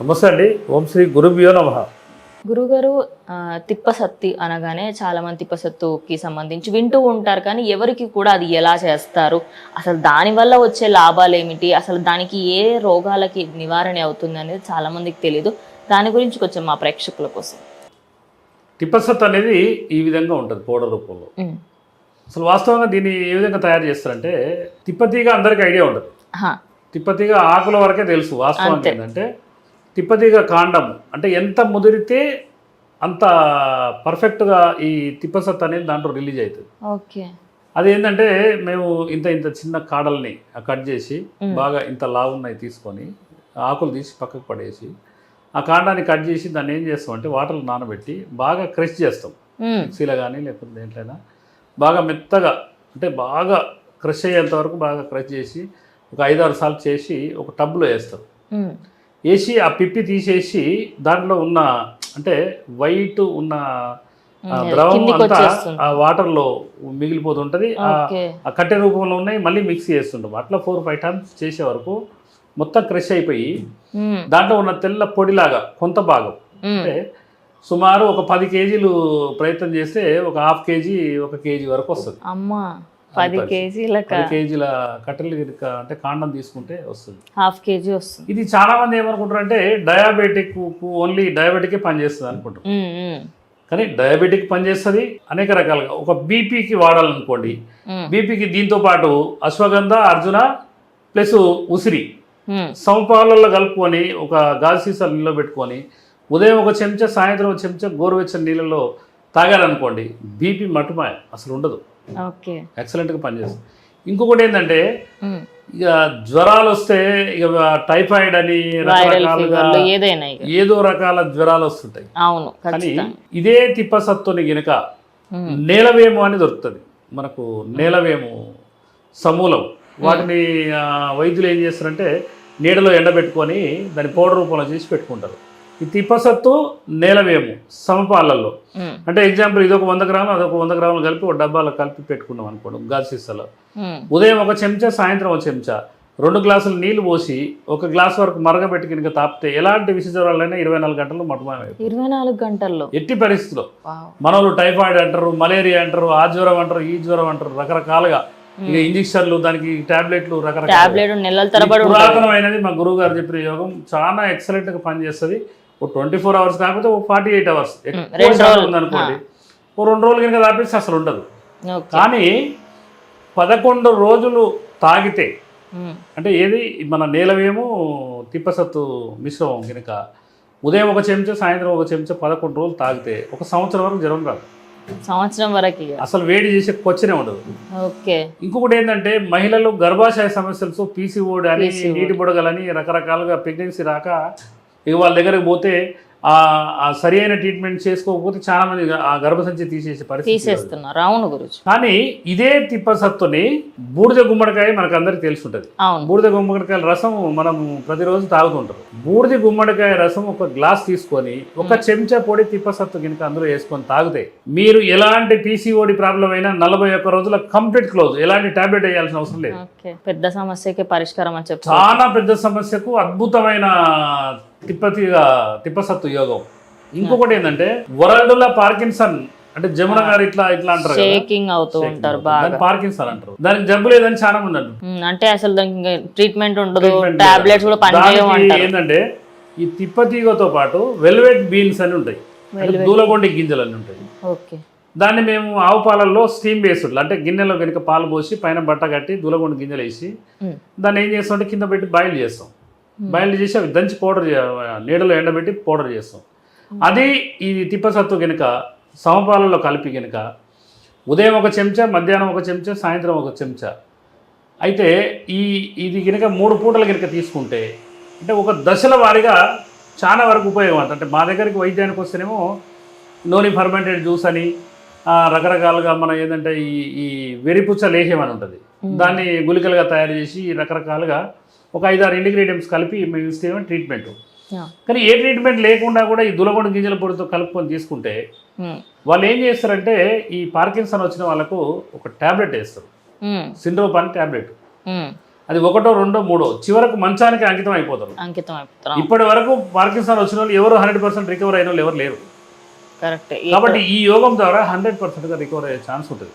నమస్తే అండి. ఓం శ్రీ గురుభ్యో నమ. గురుగారు తిప్పసత్తి అనగానే చాలా మంది తిప్పసత్తుకి సంబంధించి వింటూ ఉంటారు. కానీ ఎవరికి కూడా అది ఎలా చేస్తారు? అసలు దానివల్ల వచ్చే లాభాలు ఏమిటి? అసలు దానికి ఏ రోగాలకి నివారణ అవుతుంది అనేది చాలా మందికి తెలియదు దాని గురించి కొంచెం మా ప్రేక్షకుల కోసం. తిప్పసత్ అనేది ఈ విధంగా ఉంటుంది పౌడర్ రూపంలో. అసలు వాస్తవంగా దీన్ని ఏ విధంగా తయారు చేస్తారంటే తిప్పతీగ అందరికీ ఐడియా ఉండదు. తిప్పతీగ ఆకుల వరకే తెలుసు వాస్తవం. ఏంటంటే తిప్పతీగ కాండం అంటే ఎంత ముదిరితే అంత పర్ఫెక్ట్గా ఈ తిప్పసత్ అనేది దాంట్లో రిలీజ్ అవుతుంది ఓకే అది ఏంటంటే మేము ఇంత ఇంత చిన్న కాడల్ని కట్ చేసి. బాగా ఇంత లావు ఉన్నాయి తీసుకొని ఆకులు తీసి పక్కకు పడేసి ఆ కాండాన్ని కట్ చేసి దాన్ని ఏం చేస్తాం అంటే వాటర్లో నానబెట్టి బాగా క్రష్ చేస్తాం. మిక్సీలో కానీ లేకపోతే దేంట్లైనా బాగా మెత్తగా అంటే బాగా క్రష్ అయ్యేంత వరకు బాగా క్రష్ చేసి ఒక ఐదారు సార్లు చేసి ఒక టబ్లో వేస్తాం ఉమ్. వేసి ఆ పిప్పి తీసేసి దాంట్లో ఉన్న అంటే వైట్ ఉన్న. ద్రవం అంతా ఆ వాటర్లో మిగిలిపోతుంటుంది ఆ కట్టె రూపంలో ఉన్నాయి మళ్ళీ మిక్స్ చేస్తుంటాం అట్లా ఫోర్ ఫైవ్ టైమ్స్ చేసే వరకు మొత్తం క్రష్ అయిపోయి. దాంట్లో ఉన్న తెల్ల పొడిలాగా కొంత భాగం. అంటే సుమారు ఒక పది కేజీలు ప్రయత్నం చేస్తే ఒక హాఫ్ కేజీ ఒక కేజీ వరకు వస్తుంది అమ్మా పది పది కేజీల కట్టెలు అంటే కాండం తీసుకుంటే వస్తుంది. హాఫ్ కేజీ వస్తుంది. ఇది చాలా మంది ఏమనుకుంటారు అంటే డయాబెటిక్ ఓన్లీ డయాబెటికే పనిచేస్తుంది అనుకుంటారు. కానీ డయాబెటిక్ పనిచేస్తుంది అనేక రకాలుగా. ఒక బీపీకి వాడాలనుకోండి. బీపీకి దీంతో పాటు అశ్వగంధ అర్జున ప్లస్ ఉసిరి. ఉమ్. సమపాలలో కలుపుకొని ఒక గాజు సీసాలు నీళ్ళలో పెట్టుకొని ఉదయం ఒక చెంచా సాయంత్రం ఒక చెంచా గోరువెచ్చని నీళ్ళలో తాగారనుకోండి బీపీ మటుమాయ అసలు ఉండదు. ఓకే. ఎక్సలెంట్గా పనిచేస్తుంది. ఇంకొకటి ఏంటంటే. ఇక జ్వరాలు వస్తే ఇక టైఫాయిడ్ అని రకరకాలుగా ఏదో రకాల జ్వరాలు వస్తుంటాయి. అవును కానీ ఇదే తిప్పసత్తుని గినక. నేలవేము అని దొరుకుతుంది. మనకు నేలవేము సమూలం. వాటిని వైద్యులు ఏం చేస్తారంటే నీడలో ఎండబెట్టుకొని దాన్ని పౌడర్ రూపంలో చేసి పెట్టుకుంటారు. ఈ తిప్పసత్తు నేలవేము సమపాలల్లో. అంటే ఎగ్జాంపుల్ ఇది ఒక వంద గ్రాములు అదొక వంద గ్రాములు కలిపి ఒక డబ్బాలో కలిపి పెట్టుకున్నాం అనుకోండి గాజు సీసాలో. ఉదయం ఒక చెంచా సాయంత్రం ఒక చెంచా. రెండు గ్లాసులు నీళ్ళు పోసి ఒక గ్లాస్ వరకు మరగబెట్టి కనుక తాపితే ఎలాంటి విష జ్వరాలైనా ఇరవై నాలుగు గంటలు మటుమాయం ఇరవై నాలుగు గంటల్లో? ఎట్టి పరిస్థితిలో. వావ్. మనోళ్ళు టైఫాయిడ్ అంటారు మలేరియా అంటారు ఆ జ్వరం అంటారు ఈ జ్వరం అంటారు రకరకాలుగా. ఇక ఇంజక్షన్లు దానికి టాబ్లెట్లు రకరకాల పురాతనమైనది మా గురువు గారు చెప్పిన యోగం చాలా ఎక్సలెంట్గా పనిచేస్తుంది. ఓ ట్వంటీ ఫోర్ అవర్స్ కాకపోతే ఓ ఫార్టీ ఎయిట్ అవర్స్. ఉందనుకోండి. ఓ రెండు రోజులు కనుక తాపిస్తే అసలు ఉండదు. కానీ పదకొండు రోజులు తాగితే. అంటే ఏది? మన నేలవేమో తిప్పసత్తు మిశ్రమం కనుక ఉదయం ఒక చెంచా సాయంత్రం ఒక చెంచా పదకొండు రోజులు తాగితే ఒక సంవత్సరం వరకు జ్వరం రాదు. సంవత్సరం వరకు అసలు వేడి చేసే కొచ్చనే ఉండదు. ఓకే. ఇంకొకటి ఏంటంటే మహిళలు గర్భాశయ సమస్యలతో పీసీఓడి అని. నీటి బుడగలని రకరకాలుగా ప్రెగ్నెన్సీ రాక ఇక వాళ్ళ దగ్గరికి పోతే సరి అయిన ట్రీట్మెంట్ చేసుకోకపోతే చాలా మంది ఆ గర్భసంచి తీసేసే పరిస్థితి. తీసేస్తున్నారు. అవును గురుజు. కానీ ఇదే తిప్పసత్తుని బూడిద గుమ్మడికాయ మనకు అందరికి తెలిసి ఉంటుంది అవును. బూడిద గుమ్మడికాయల రసం మనం ప్రతిరోజు తాగుతుంటాం. బూడిద గుమ్మడికాయ రసం ఒక గ్లాస్ తీసుకొని ఒక చెంచా పొడి తిప్పసత్తు గినక అందులో వేసుకొని తాగితే మీరు ఎలాంటి పీసీఓడి ప్రాబ్లం అయినా నలభై ఒక్క రోజుల కంప్లీట్ క్లోజ్ ఎలాంటి టాబ్లెట్ వేయాల్సిన అవసరం లేదు. పెద్ద సమస్యకి పరిష్కారం అని చెప్పి చాలా పెద్ద సమస్యకు అద్భుతమైన తిప్పతిగా తిప్పసత్తు యోగం. ఇంకొకటి ఏంటంటే వరల్డ్లో పార్కిన్సన్ అంటే జమున గారు ఇట్లా ఇట్లా అంటారు. షేకింగ్ అవుతూ ఉంటారు బాగా. పార్కిన్సన్ అంటారు. దానికి జబ్బు లేదని చాలా మంది అంటారు. ఉమ్, అంటే అసలు దానికి ట్రీట్మెంట్ ఉండదు టాబ్లెట్స్ కూడా పనిచేయవు అంటారు. ఏంటంటే ఈ తిప్పతీగతో పాటు వెల్వెట్ బీన్స్ అని ఉంటాయి. దూలగొండి గింజలు అని ఉంటాయి. ఓకే. దాన్ని మేము ఆవు పాలల్లో స్టీమ్ బేస్డ్ అంటే గిన్నెలో కనుక పాలు పోసి పైన బట్ట కట్టి దూలగొండి గింజలు వేసి ఉమ్, దాన్ని ఏం చేస్తాం అంటే కింద పెట్టి బాయిల్ చేస్తాం. బాయిల్ చేసి అవి దంచి పౌడర్ నీడలో ఎండబెట్టి పౌడర్ చేస్తాం. అది ఈ తిప్పసత్తు కనుక సమపాలలో కలిపి కనుక ఉదయం ఒక చెంచా మధ్యాహ్నం ఒక చెంచా సాయంత్రం ఒక చెంచా. అయితే ఈ ఇది కనుక మూడు పూటలు కనుక తీసుకుంటే అంటే ఒక దశల వారీగా చాలా వరకు ఉపయోగం అంట. అంటే మా దగ్గరికి వైద్యానికి వస్తేనేమో నోని ఫర్మెంటెడ్ జ్యూస్ అని రకరకాలుగా మన ఏంటంటే ఈ ఈ వెరిపుచ్చ లేహ్యం అని ఉంటుంది. దాన్ని గుళికలుగా తయారు చేసి రకరకాలుగా ఒక ఐదారు ఇంగ్రీడియంట్స్ కలిపి మేము ఇస్తే ట్రీట్మెంట్. కానీ ఏ ట్రీట్మెంట్ లేకుండా కూడా ఈ దులగొండ గింజల పొడితో కలుపుకొని తీసుకుంటే వాళ్ళు ఏం చేస్తారంటే ఈ పార్కిన్సన్ వచ్చిన వాళ్ళకు ఒక ట్యాబ్లెట్ వేస్తారు. సిండ్రోప్ అని ట్యాబ్లెట్ అది ఒకటో రెండో మూడో చివరకు మంచానికి అంకితం అయిపోతారు. అంకితం ఇప్పటి వరకు పార్కిన్సన్ వచ్చిన వాళ్ళు ఎవరు హండ్రెడ్ పర్సెంట్ రికవర్ అయిన వాళ్ళు ఎవరు లేరు. కాబట్టి ఈ యోగం ద్వారా హండ్రెడ్ పర్సెంట్గా రికవర్ అయ్యే ఛాన్స్ ఉంటుంది.